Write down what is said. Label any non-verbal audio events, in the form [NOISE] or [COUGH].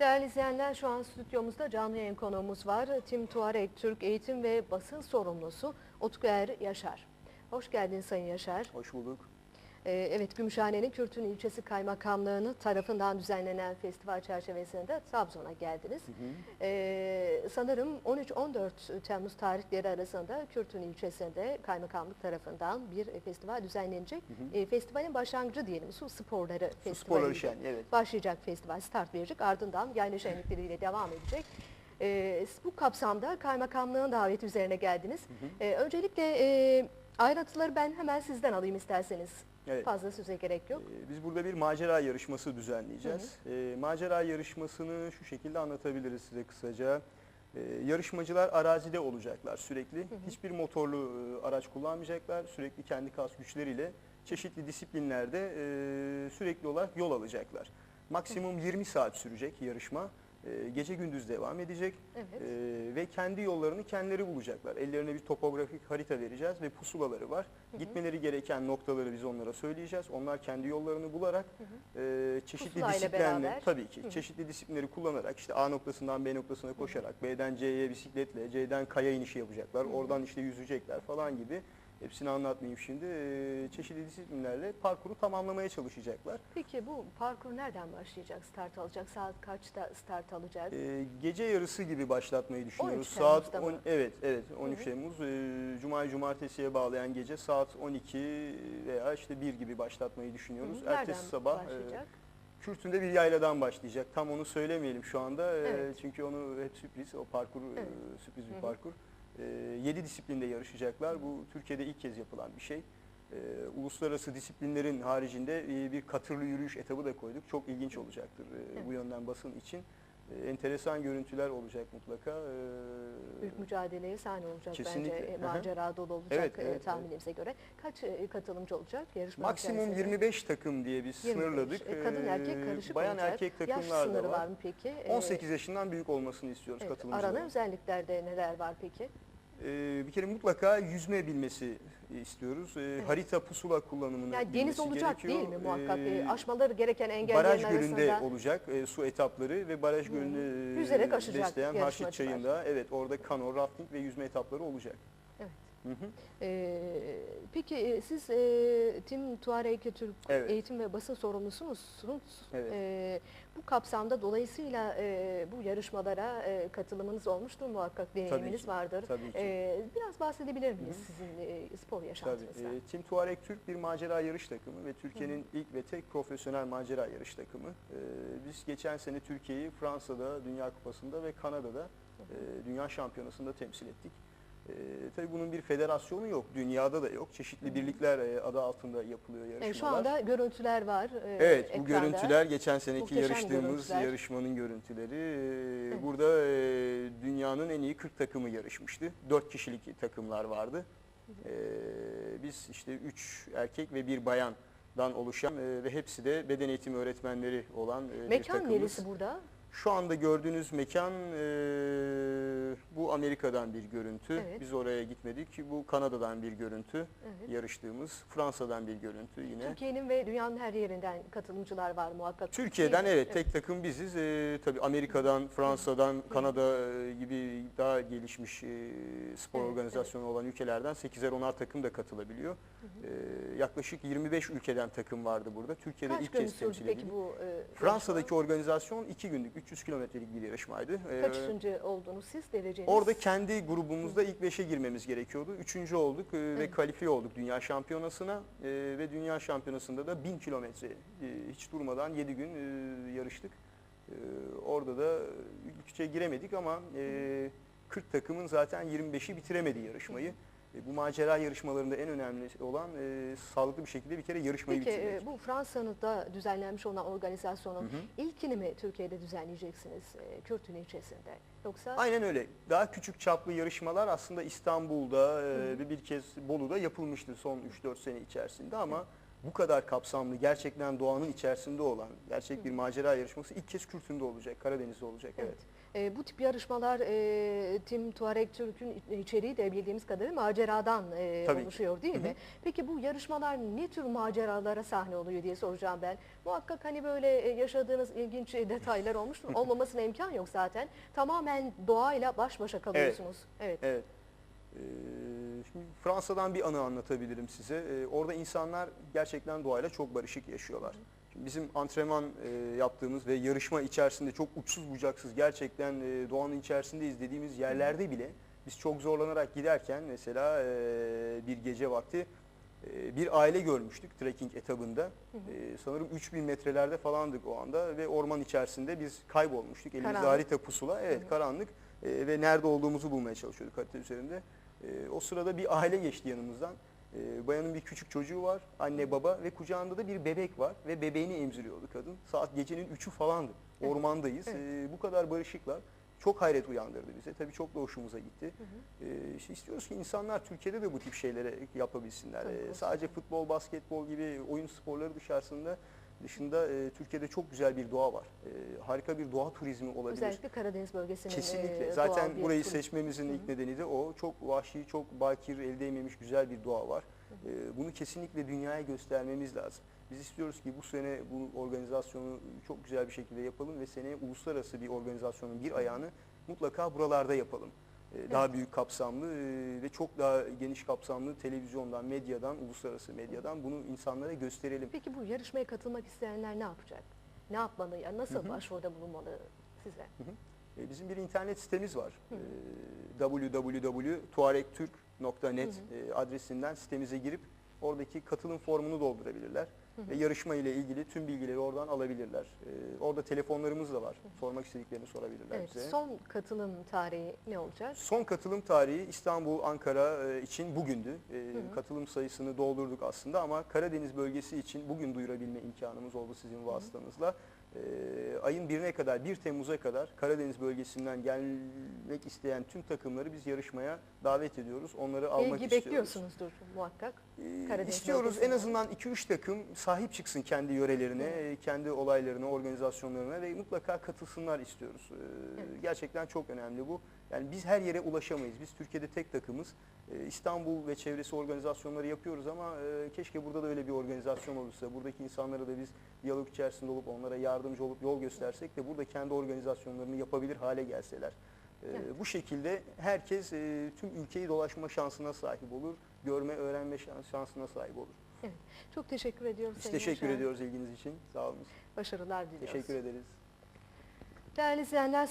Değerli izleyenler şu an stüdyomuzda canlı yayın konuğumuz var. Tim Tuareg Türk Eğitim ve Basın Sorumlusu Utku Er Yaşar. Hoş geldin Sayın Yaşar. Hoş bulduk. Ee, evet Gümüşhane'nin Kürtün ilçesi kaymakamlığını tarafından düzenlenen festival çerçevesinde Trabzon'a geldiniz. Ee, sanırım 13-14 Temmuz tarihleri arasında Kürtün ilçesinde kaymakamlık tarafından bir festival düzenlenecek. Ee, festivalin başlangıcı diyelim su sporları Su festivali. şenliği evet. başlayacak festival start verecek. Ardından yayla şenlikleriyle devam edecek. Ee, bu kapsamda kaymakamlığın daveti üzerine geldiniz. Ee, öncelikle e, ayrıntıları ben hemen sizden alayım isterseniz. Evet. Fazla söze gerek yok. Ee, Biz burada bir macera yarışması düzenleyeceğiz. Ee, macera yarışmasını şu şekilde anlatabiliriz size kısaca. Ee, yarışmacılar arazide olacaklar sürekli. Hiçbir motorlu e, araç kullanmayacaklar. Sürekli kendi kas güçleriyle çeşitli disiplinlerde e, sürekli olarak yol alacaklar. Maksimum 20 saat sürecek yarışma. Ee, Gece gündüz devam edecek. Evet. Ee, ve kendi yollarını kendileri bulacaklar. Ellerine bir topografik harita vereceğiz ve pusulaları var. Gitmeleri gereken noktaları biz onlara söyleyeceğiz. Onlar kendi yollarını bularak e, çeşitli Pusulayla disiplinle beraber. tabii ki çeşitli disiplinleri kullanarak işte A noktasından B noktasına koşarak B'den C'ye bisikletle C'den kaya inişi yapacaklar. Oradan işte yüzecekler falan gibi. Hepsini anlatmayayım şimdi. Ee, çeşitli disiplinlerle parkuru tamamlamaya çalışacaklar. Peki bu parkur nereden başlayacak, start alacak? Saat kaçta start alacak? Ee, gece yarısı gibi başlatmayı düşünüyoruz. 13 saat? 10 evet evet 13 Temmuz ee, Cuma cumartesiye bağlayan gece saat 12 veya işte 1 gibi başlatmayı düşünüyoruz. Nereden Ertesi sabah e, başlayacak? Kürtün'de bir yayladan başlayacak. Tam onu söylemeyelim şu anda. Evet. çünkü onu hep sürpriz. O parkur e, Evet. sürpriz bir Hı hı. parkur. 7 disiplinde yarışacaklar. Bu Türkiye'de ilk kez yapılan bir şey. Ee, uluslararası disiplinlerin haricinde e, bir katırlı yürüyüş etabı da koyduk. Çok ilginç olacaktır e, bu Evet. yönden basın için. E, enteresan görüntüler olacak mutlaka. Ee, Büyük mücadeleye sahne olacak Kesinlikle. bence. E. Macera dolu olacak Evet, e, evet, tahminimize göre. Kaç e, katılımcı olacak yarışma Maksimum içerisinde? 25 takım diye biz 25. sınırladık. E, Kadın Ee, erkek karışık Bayan olacak. erkek Yaş takımlar sınırı da var var. mı peki? E, 18 yaşından büyük olmasını istiyoruz evet, katılımcıların. Aranan özelliklerde neler var peki? Ee, bir kere mutlaka yüzme bilmesi istiyoruz. Ee, Harita pusula kullanımını Yani deniz bilmesi olacak gerekiyor. değil mi muhakkak? E, Ee, aşmaları gereken engellerin Baraj arasında. gölünde olacak e, su etapları ve baraj gölünü e, Yüzerek aşacak besleyen Haşit yarışmacılar. Çayı'nda evet orada kano, rafting ve yüzme etapları olacak. Evet. Hı hı. Ee, peki e, siz e, Tim Tuareg Türk Evet. Eğitim ve Basın Sorumlususunuz. Evet. Ee, bu kapsamda dolayısıyla e, bu yarışmalara e, katılımınız olmuştur muhakkak deneyiminiz ki, vardır. tabii ki. Ee, biraz bahsedebilir miyiz sizin e, spor Tabii. yaşantınızdan? E, Team Tuareg Türk bir macera yarış takımı ve Türkiye'nin ilk ve tek profesyonel macera yarış takımı. E, biz geçen sene Türkiye'yi Fransa'da, Dünya Kupası'nda ve Kanada'da e, Dünya Şampiyonası'nda temsil ettik. E, tabii bunun bir federasyonu yok, dünyada da yok. Çeşitli birlikler e, adı altında yapılıyor yarışmalar. E, şu anda görüntüler var. e, Evet bu ekranda. görüntüler geçen seneki Muhteşem yarıştığımız görüntüler. yarışmanın görüntüleri. Ee, Burada e, dünyanın en iyi 40 takımı yarışmıştı. 4 kişilik takımlar vardı. Ee, biz işte 3 erkek ve bir bayandan oluşan e, ve hepsi de beden eğitimi öğretmenleri olan e, bir Mekan takımız. neresi burada? Şu anda gördüğünüz mekan e, bu Amerika'dan bir görüntü. Evet. Biz oraya gitmedik. Bu Kanada'dan bir görüntü. Evet. Yarıştığımız Fransa'dan bir görüntü yine. Türkiye'nin ve dünyanın her yerinden katılımcılar var muhakkak. Türkiye'den mi? evet tek takım biziz. Ee, tabii Amerika'dan, Fransa'dan, Kanada e, gibi daha gelişmiş e, spor Evet, organizasyonu olan ülkelerden 8'er 10'ar takım da katılabiliyor. Ee, yaklaşık 25 ülkeden takım vardı burada. Türkiye'de Kaç ilk gün kez sürdü temsil peki edildi. bu e, Fransa'daki organizasyon 2 günlük 300 kilometrelik bir yarışmaydı. Ee, Kaçıncı oldunuz siz dereceniz? Orada kendi grubumuzda ilk 5'e girmemiz gerekiyordu. Üçüncü olduk e, ve Evet. kalifiye olduk Dünya Şampiyonası'na E, ve Dünya Şampiyonası'nda da 1000 kilometre e, hiç durmadan 7 gün e, yarıştık. E, orada da ilk üçe giremedik ama e, 40 takımın zaten 25'i bitiremedi yarışmayı. E, bu macera yarışmalarında en önemli olan e, sağlıklı bir şekilde bir kere yarışmayı Peki bitirmek. e, bu Fransa'nın da düzenlenmiş olan organizasyonun Hı hı. ilkini mi Türkiye'de düzenleyeceksiniz e, Kürtün ilçesinde? Yoksa Aynen öyle. Daha küçük çaplı yarışmalar aslında İstanbul'da e, bir kez Bolu'da yapılmıştı son 3-4 sene içerisinde ama bu kadar kapsamlı, gerçekten doğanın içerisinde olan gerçek bir macera yarışması ilk kez Kürtün'de olacak, Karadeniz'de olacak. Evet. E, bu tip yarışmalar e, Tim Tuareg Türk'ün içeriği de bildiğimiz kadarıyla maceradan e, Tabii ki. oluşuyor değil Hı hı. mi? Peki bu yarışmalar ne tür maceralara sahne oluyor diye soracağım ben. Muhakkak hani böyle e, yaşadığınız ilginç e, detaylar olmuştur. [LAUGHS] Olmamasına imkan yok zaten. Tamamen doğayla baş başa kalıyorsunuz. Evet. Evet. Ee, şimdi Fransa'dan bir anı anlatabilirim size. Ee, orada insanlar gerçekten doğayla çok barışık yaşıyorlar. Şimdi bizim antrenman e, yaptığımız ve yarışma içerisinde çok uçsuz bucaksız gerçekten e, doğanın içerisindeyiz dediğimiz yerlerde bile biz çok zorlanarak giderken mesela e, bir gece vakti e, bir aile görmüştük trekking etabında. E, sanırım 3000 metrelerde falandık o anda ve orman içerisinde biz kaybolmuştuk. Elimizde Karanlık. harita pusula. Evet karanlık E, ve nerede olduğumuzu bulmaya çalışıyorduk harita üzerinde. E, o sırada bir aile geçti yanımızdan. E, bayanın bir küçük çocuğu var, anne baba ve kucağında da bir bebek var ve bebeğini emziriyordu kadın. Saat gecenin 3'ü falandı. Evet. Ormandayız. Evet. E, bu kadar barışıklar. Çok hayret uyandırdı bize. Tabii çok da hoşumuza gitti. E, işte istiyoruz ki insanlar Türkiye'de de bu tip şeyleri yapabilsinler. Tabii, E, sadece futbol, basketbol gibi oyun sporları dışarısında dışında e, Türkiye'de çok güzel bir doğa var. E, harika bir doğa turizmi olabilir. Özellikle Karadeniz bölgesinin Kesinlikle. e, Zaten burayı turizm. seçmemizin Hı hı. ilk nedeni de o. Çok vahşi, çok bakir, el değmemiş güzel bir doğa var. Ee, bunu kesinlikle dünyaya göstermemiz lazım. Biz istiyoruz ki bu sene bu organizasyonu çok güzel bir şekilde yapalım ve seneye uluslararası bir organizasyonun bir ayağını mutlaka buralarda yapalım. Ee, Daha büyük kapsamlı e, ve çok daha geniş kapsamlı televizyondan, medyadan, uluslararası medyadan bunu insanlara gösterelim. Peki bu yarışmaya katılmak isteyenler ne yapacak? Ne yapmalı? Ya nasıl başvuruda bulunmalı size? E, Bizim bir internet sitemiz var. Hı. Www.tuaregturk.net e, adresinden sitemize girip oradaki katılım formunu doldurabilirler. Ve yarışma ile ilgili tüm bilgileri oradan alabilirler. E, Orada telefonlarımız da var. Sormak istediklerini sorabilirler Evet, bize. son katılım tarihi ne olacak? Son katılım tarihi İstanbul, Ankara e, için bugündü. E, hı. Katılım sayısını doldurduk aslında ama Karadeniz bölgesi için bugün duyurabilme imkanımız oldu sizin vasıtanızla. E, ayın birine kadar, 1 Temmuz'a kadar Karadeniz bölgesinden gelmek isteyen tüm takımları biz yarışmaya davet ediyoruz. Onları almak İlgi istiyoruz. bekliyorsunuzdur muhakkak. Ee, Karadeniz İstiyoruz en azından 2-3 takım sahip çıksın kendi yörelerine, e, kendi olaylarına, organizasyonlarına ve mutlaka katılsınlar istiyoruz. Ee, Evet. Gerçekten çok önemli bu. Yani biz her yere ulaşamayız. Biz Türkiye'de tek takımız. Ee, İstanbul ve çevresi organizasyonları yapıyoruz ama e, keşke burada da öyle bir organizasyon olursa. Buradaki insanlara da biz diyalog içerisinde olup onlara yardımcı olup yol göstersek de burada kendi organizasyonlarını yapabilir hale gelseler. Ee, Evet. Bu şekilde herkes e, tüm ülkeyi dolaşma şansına sahip olur, görme, öğrenme şans- şansına sahip olur. Çok teşekkür ediyoruz. Biz teşekkür Yaşar. ediyoruz ilginiz için. Sağ olun. Başarılar diliyoruz. Teşekkür ederiz. Değerli izleyenler